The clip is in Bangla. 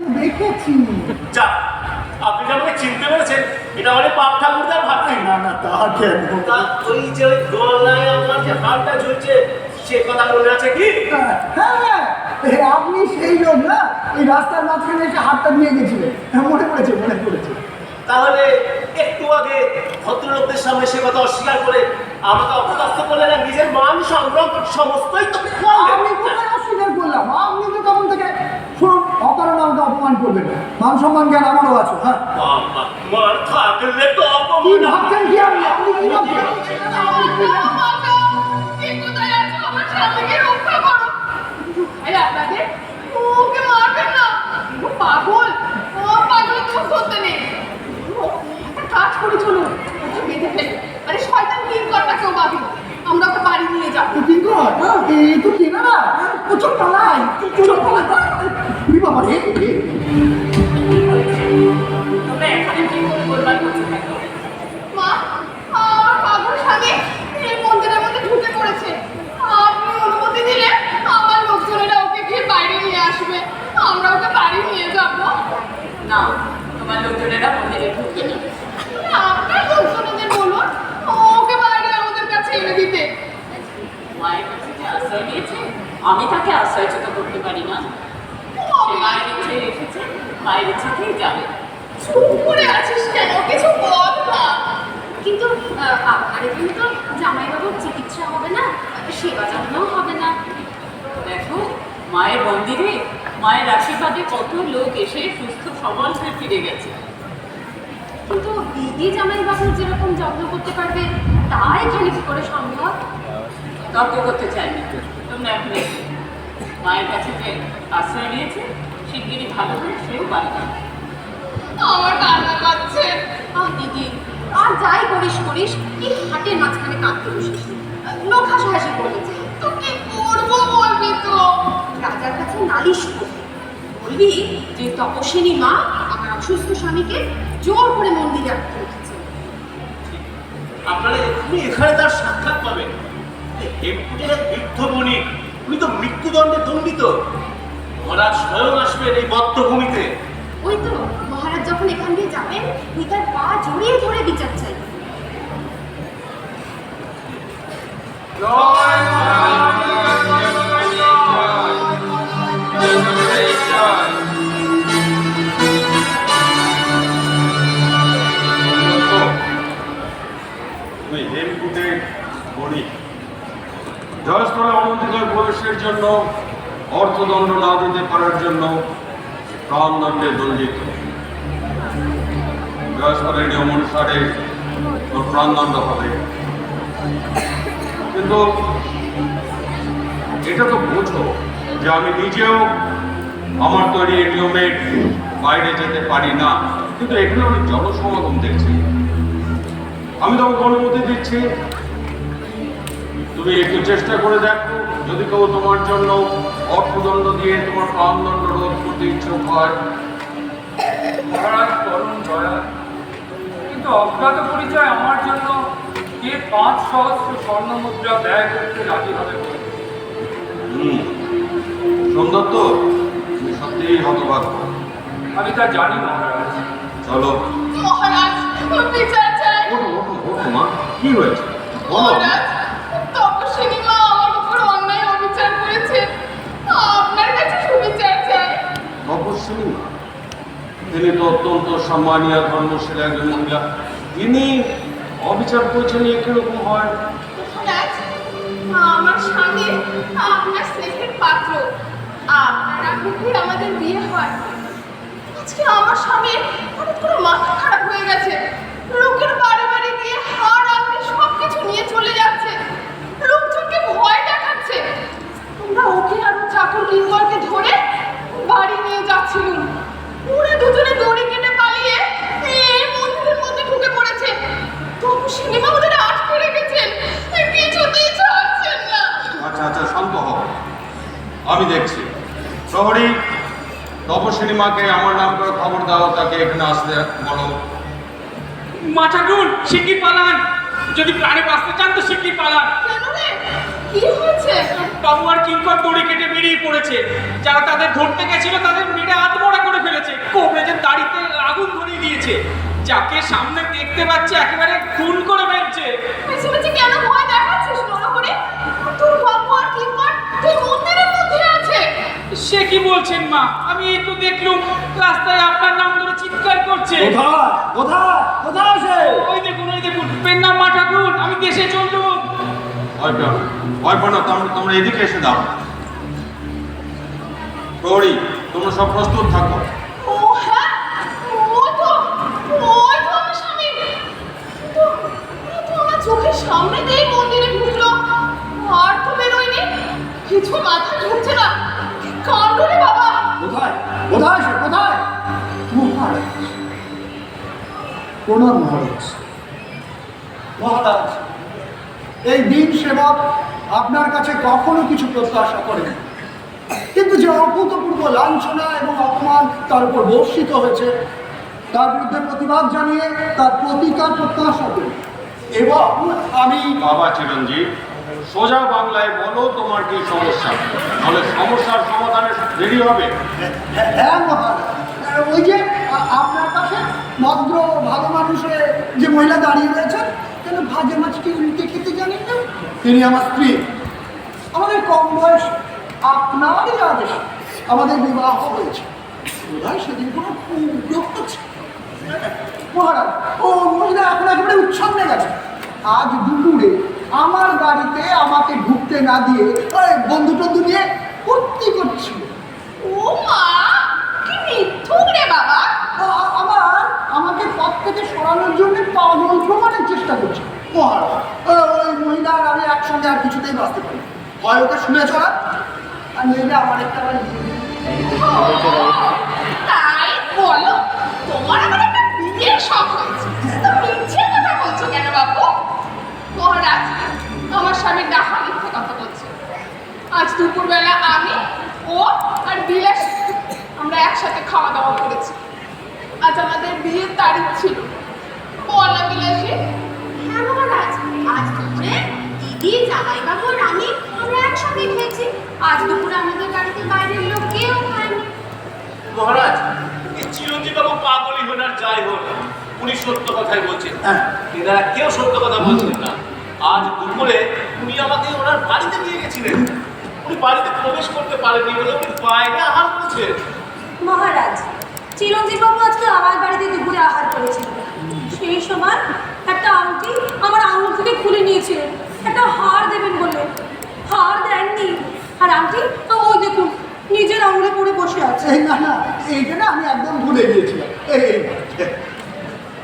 দেখেছি যা আপনি যে আমাকে চিনতে পেরেছেন এটা মানে পাপ ঠাকুরদার ভাত নেই না না তা কেন? তা ওই যে ওই গলায় আমার যে হারটা ঝুলছে সে কথা মনে আছে কি? হ্যাঁ হ্যাঁ আপনি সেই লোক না এই রাস্তার মাঝখানে এসে হাতটা নিয়ে গেছিলেন। হ্যাঁ মনে পড়েছে মনে পড়েছে। তাহলে একটু আগে ভদ্রলোকদের সামনে সে কথা অস্বীকার করে আমাকে অপদস্থ করলেন নিজের মান সংগ্রাম সমস্তই তো আমি কোথায় অস্বীকার করলাম? আপনি তো তখন থেকে অকারণ আমাকে অপমান করবেন মান সম্মান জ্ঞান আমারও আছে হ্যাঁ। মার থাকলে তো অপমান ভাবছেন কি আপনি? আপনি কি? পাগল পাগল তো করতে নেই কাজ করে চলুন বেঁধে আরে শয়তান কিং করটা আমরা ওকে বাড়ি নিয়ে যাব। তো কি কর হ্যাঁ, এই তো কেনা না চল পালাই চল পালাই উরি বাবা রে আমার ওকে বাড়ি নিয়ে যাব না, তোমার লোকজনেরা মন্দিরে ঢুকে না আপনার লোকজনদের বলুন ওকে বাইরে আমাদের কাছে এনে দিতে মায়ের কাছে যে আশ্রয় নিয়েছে আমি তাকে আশ্রয়চ্যুত করতে পারি না। সে মায়ের ইচ্ছে রেখেছে মায়ের ইচ্ছেতেই যাবে। চুপ করে আছিস কেন? কিছু বল না। কিন্তু এখানে তো জামাইবাবুর চিকিৎসা হবে না সেবা যত্নও হবে না। দেখো মায়ের মন্দিরে মায়ের আশীর্বাদে কত লোক এসে সুস্থ সবল হয়ে ফিরে গেছে। কিন্তু দিদি জামাইবাবুর যেরকম যত্ন করতে পারবে তাই এখানে কি করে সম্ভব। তর্ক করতে চাই না। তোমরা এখন মায়ের কাছে যে আশ্রয় নিয়েছে শিগগিরই ভালো করে সেও যাবে। আমার কান্না পাচ্ছে আহ দিদি আর যাই করিস করিস এই হাটের মাঝখানে কাঁদতে বসিস লোক হাসাহাসি করবে যে তো কি করব বলবি তো। রাজার কাছে নালিশ করবি। বলবি যে তপস্বিনী মা আমার অসুস্থ স্বামীকে জোর করে মন্দিরে আটকে রেখেছে। আপনারা এখানে তার সাক্ষাৎ পাবেন। এক বৃদ্ধ বণিক উনি তো মৃত্যুদণ্ডে দণ্ডিত। মহারাজ স্বয়ং আসবেন এই বদ্ধভূমিতে। ওই তো মহারাজ যখন এখান দিয়ে যাবেন তুই তার পা জড়িয়ে ধরে বিচার চাই। তুমি জন্য, অর্থদণ্ড না দিতে পারার জন্য প্রাণদণ্ডে দণ্ডিত। জয়স্থলের নিয়ম অনুসারে তোর প্রাণদণ্ড হবে। কিন্তু এটা তো বোঝো যে আমি নিজেও আমার তৈরি এই নিয়মের বাইরে যেতে পারি না, কিন্তু এখানে অনেক জনসমাগম দেখছি। আমি তোমাকে অনুমতি দিচ্ছি। তুমি একটু চেষ্টা করে দেখো। যদি কেউ তোমার জন্য অর্থদণ্ড দিয়ে তোমার প্রাণদণ্ড রোধ করতে ইচ্ছুক হয় মহারাজ করুণ দয়া। কিন্তু অজ্ঞাত পরিচয় আমার জন্য কে পাঁচ সহস্র স্বর্ণ মুদ্রা ব্যয় করতে রাজি হবে হুম সুন্দর তো। তুমি সত্যিই হতভাগ্য। আমি তা জানি মহারাজ। চলো। মহারাজ বিচার চাই। ওঠো ওঠো ওঠো মা। কি হয়েছে? বলো। তিনি তো অত্যন্ত সম্মানীয় ধর্মশীল একজন মহিলা। তিনি অবিচার করছেন এ কীরকম হয়? আমার স্বামী আপনার স্নেহের পাত্র। আপনার আমাদের বিয়ে হয়। আজকে আমার স্বামীর হঠাৎ করে মাথা খারাপ হয়ে গেছে লোকের বাড়ি বাড়ি গিয়ে হার আপনি সব কিছু নিয়ে চলে যাচ্ছে লোকজনকে ভয় দেখাচ্ছে তোমরা ওকে আর ওর চাকর কিঙ্গরকে ধরে বাড়ি নিয়ে যাচ্ছিলুম ওরা দুজনে দড়ি কেটে পালিয়ে এই মন্দিরের মধ্যে ঢুকে পড়েছে তবু সিনেমা ওদের আটকে রেখেছেন কিছুতেই ছাড়ছেন না আচ্ছা আচ্ছা শান্ত হও আমি দেখছি শহরী তপস্বিনী মাকে আমার নাম করে খবর দাও এখানে বলো। মা শিগগির পালান। যদি প্রাণে বাঁচতে চান তো শিগগির পালান। কেন কি হয়েছে? বাবু আর কিঙ্কর দড়ি কেটে বেরিয়ে পড়েছে। যারা তাদের ধরতে গেছিল তাদের মেরে আত্মরা করে ফেলেছে। কবরেজের দাড়িতে আগুন ধরিয়ে দিয়েছে। যাকে সামনে দেখতে পাচ্ছে একেবারে খুন করে ফেলছে। বেশি কেন ভয় দেখাচ্ছিস মনে করে তোর বাবু আর কিংবা তুই মন্দিরের মধ্যে আছে সে কি বলছেন মা? আমি একটু দেখলুম রাস্তায় আপনার নাম ধরে চিৎকার করছে। কোথায়? কোথায়? কোথায় সে ওই দেখুন ওই দেখুন পেন্না মা ঠাকুর আমি দেশে চললুম। ভয় পেও ভয় পেও না তোমরা তোমরা এদিকে এসে দাও প্রহরী তোমরা সব প্রস্তুত থাকো। প্রণাম মহারাজ। মহারাজ এই দিন সেবক আপনার কাছে কখনো কিছু প্রত্যাশা করেন। কিন্তু যে অভূতপূর্ব লাঞ্ছনা এবং অপমান তার উপর বর্ষিত হয়েছে তার বিরুদ্ধে প্রতিবাদ জানিয়ে তার প্রতিকার প্রত্যাশা করি। এবং আমি বাবা চিরঞ্জিত সোজা বাংলায় বলো তোমার কি সমস্যা। তাহলে সমস্যার সমাধানে দেরি হবে। হ্যাঁ মহারাজ। ওই যে আপনার পাশে ভদ্র, ভালো মানুষের যে মহিলা দাঁড়িয়ে রয়েছেন কেন ভাজে মাছকে উল্টে খেতে জানেন না? তিনি আমার স্ত্রী। আমাদের কম বয়স আপনারই আদেশ। আমাদের বিবাহ হয়েছে। বোধহয় সেদিন কোনো উদ্যোগ আছে মহারাজ, ও মহিলা এখন একেবারে উচ্ছন্নে গেছে। আজ দুপুরে আমার গাড়িতে আমাকে ঢুকতে না দিয়ে বন্ধু টন্ধু নিয়ে ফুর্তি করছিল। ও মা কি মিথ্যুক রে বাবা আ- আবার আমাকে পথ থেকে সরানোর জন্য পাগল প্রমাণের চেষ্টা করছে মহারাজ ওই মহিলা আর আমি একসঙ্গে আর কিছুতেই বাঁচতে পারি না। হয় ওকে শুনে চলা আর নইলে আমার একটা আবার তাই বলো তোমার আমার একটা বিয়ের হ্যাঁ মহারাজ আজ দুপুরে দিদি জামাইবাবু আর আমি আমরা একসঙ্গে খেয়েছি। আজ দুপুরে আমাদের বাড়িতে বাইরের লোক কেউ খায়নি। মহারাজ এই চিরঞ্জীব বাবু পাগলি হন আর যাই হোক। উনি সত্য কথাই বলছেন। হ্যাঁ। এনারা কেউ সত্য কথা বলছেন না। আজ দুপুরে উনি আমাকে ওনার বাড়িতে নিয়ে গেছিলেন। উনি বাড়িতে প্রবেশ করতে পারেননি বলে উনি বাইরে আহার করেছেন। মহারাজ চিরঞ্জীববাবু আজকে আমার বাড়িতে দুপুরে আহার করেছিলেন। আর আন্টি ওই দেখুন, নিজের আঙুলে পড়ে বসে আছে। না না, এইটা না আমি একদম ভুলে গিয়েছিলাম। এই